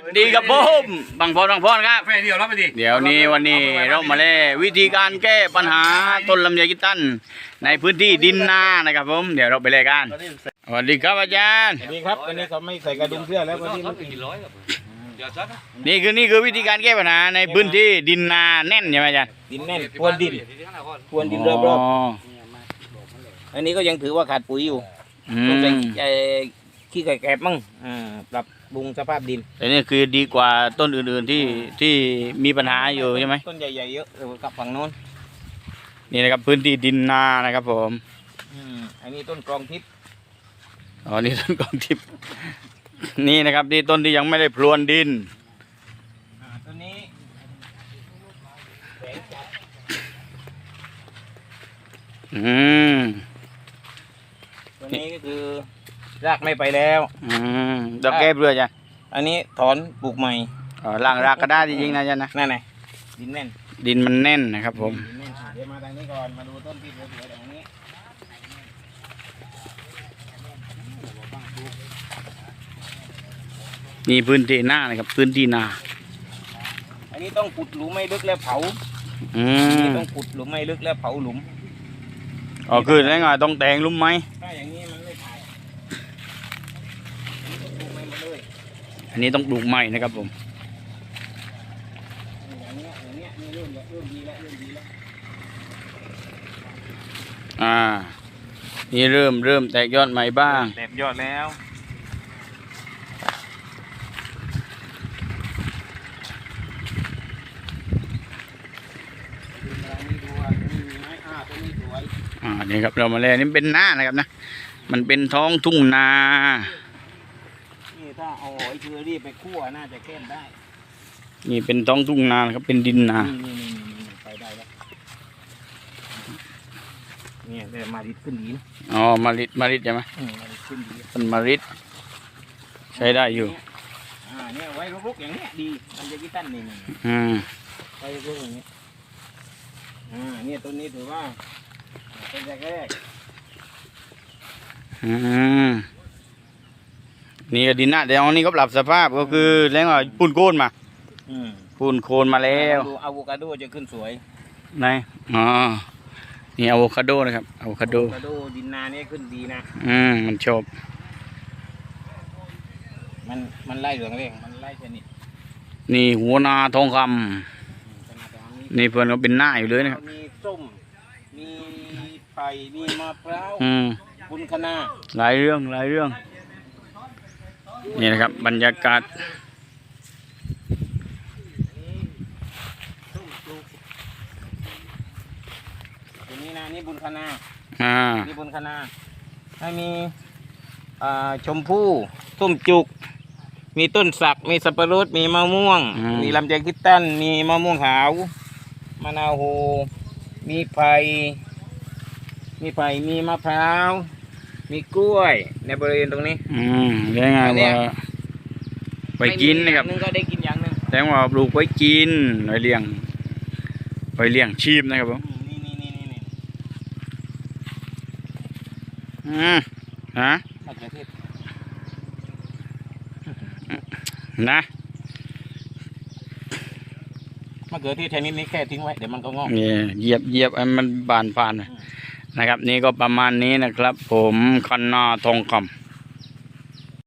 สดีครับผมบางพรบางพรครับ แม่เดียวรับไปดิเดี๋ยวนี้วันนี้เรามาเล่วิธีการแก้ปัญหาต้นลำไยกิตัน ในพื้นที่ดินนานะครับผม เดี๋ยวเราไปเล่นกันสวัสดีครับอาจารย์ สวัสดีครับวันนี้เขาไม่ใส่กระดุมเสื้อแล้ววันนี้มันนี่คือนี่คือวิธีการแก้ปัญหาในพื้นที่ดินนาแน่นใช่ไหมอาจารย์ดินแน่นพรวนดินพรวนดินรอบๆอันนี้ก็ยังถือว่าขาดปุ๋ยอยู่อืต้องใส่มเอ่อขี้ไก่แกบมั่งอ่าปรับ ปรุงสภาพดิน แต่นี่คือดีกว่าต้นอื่นๆที่ที่มีปัญหาอยู่ใช่ไหมต้นใหญ่ๆเยอะเออกับฝั่งโน้นนี่นะครับพื้นที่ดินนานะครับ ผมอืมอันนี้ต้นกรองทิพย์อ๋อนี่ต้นกองทิพย์ นี่นะครับที่ต้นที่ยังไม่ได้พรวนดิน อ่าต้นนี้แสงจัดอืม ตัวนี้ก็คือ รากไม่ไปแล้ว อืมดอกแก้เรือจ้ะอันนี้ถอนปลูกใหม่อ๋อล่างรากก็ได้จริงๆนะจ๊ะนะนั่นไงดินแน่นดินมันแน่นนะครับ ผมดินแน่นอะเดี๋ยวมาทางนี้ก่อนมาดูต้นที่สวยๆตรงนี้นี่พื้นที่หน้านะครับ พื้นที่นาอันนี้ต้องขุดหลุมไม่ลึกแล้วเผาอือันมนี้ต้องขุดหลุมไม่ลึกแล้วเผาหลุมอ๋อคือแล้วไงต้องแต่งลุ่มไหมถ้าอย่างนี้มันไม่ถ่ายอันนี้ก็ปลูกไม่หมดเลย อันนี้ต้องปลูกใหม่นะครับผมอย่างเงี้ยอย่างเงี้ยนี่เริ่มแล้วเริ่มดีแล้วเริ่มดีแล้วอ่า นี่เริ่มเริ่มแตกยอดใหม่บ้าง แตกยอดแล้วดูเวลานี้ดูว่าตัวนี้มีไหมอ่าตัวนี้สวยอ่า นี่ครับเรามาแล้วนี่เป็นหน้านะครับนะ มันเป็นท้องทุ่งนานี่ ถ้าเอาหอยเชอรี่ไปคั่วน่าจะแก้มได้ นี่เป็นท้องทุ่งนานะครับ เป็นดินนา นี่นี่นี่นี่นี่ไปได้แล้วเนี่ยเดี๋ยวมาดิดขึ้นดีนะอ๋อมาริดมาริดใช่ไหมอืมมาดิดขึ้นดีต้นมาริด ใช้ได้อยู่ อ่าเนี่ยไว้รุกๆอย่างเนี้ยดี มันจะกี่ตันนี่นี่อืมไว้รุกๆอย่างเนี้ยอ่าเนี่ยต้นนี้ถือว่าเป็นแรกอืม นี่ก็ดินนาแต่อันนี้ก็ปรับสภาพก็คือแล้วก็ปูนโคนมาๆอืมปูนโคนมาแล้วดูอะโวคาโดจะขึ้นสวยไหนอ๋อนี่อะโวคาโดนะครับอะโวคาโดอะโวคาโดดินนาเนี่ยขึ้นดีนะอืมมันชอบมันมันไล่เหลืองเร่งมันไล่ชนิดนี่หัวนาทองคำอืมขนาดแบบนี้นี่เพื่อนก็เป็นหน้าอยู่เลยนะครับมีส้ม มีไผ่มีมะพร้าวอืมบุญคณาหลายเรื่องหลายเรื่อง นี่นะครับบรรยากาศส้มจุกตัวนี้นะนี่บุญคณาอ่านี่บุญคณาให้มีอ่าชมพู่ส้มจุก มีต้นสัก มีสับปะรด มีมะม่วงอืมมีลำไยคิดตัน มีมะม่วงหาวมะนาวโหมีไผ่มีไผ่มีมะพร้าว มีกล้วยในบริเวณตรงนี้ อืมเรียกไงอันเนี้ว่ายไปกินนะครับไม่มีอย่างหนึงก็ได้กินอย่างหนึ่งแต่ว่าปลูกไว้กินไว้เลี้ยงไว้เลี้ยงชีพนะครับผมอืมนี่นี่นี่นี่นี่อืมฮะมะเขือเทศนะมะเขือเทศชนิดนี้แค่ทิ้งไว้เดี๋ยวมันก็งอกนี่เหยียบเหยียบให้มันบานผ่านหน่อย นะครับ นี่ก็ประมาณนี้นะครับ ผมคันนาทองคำ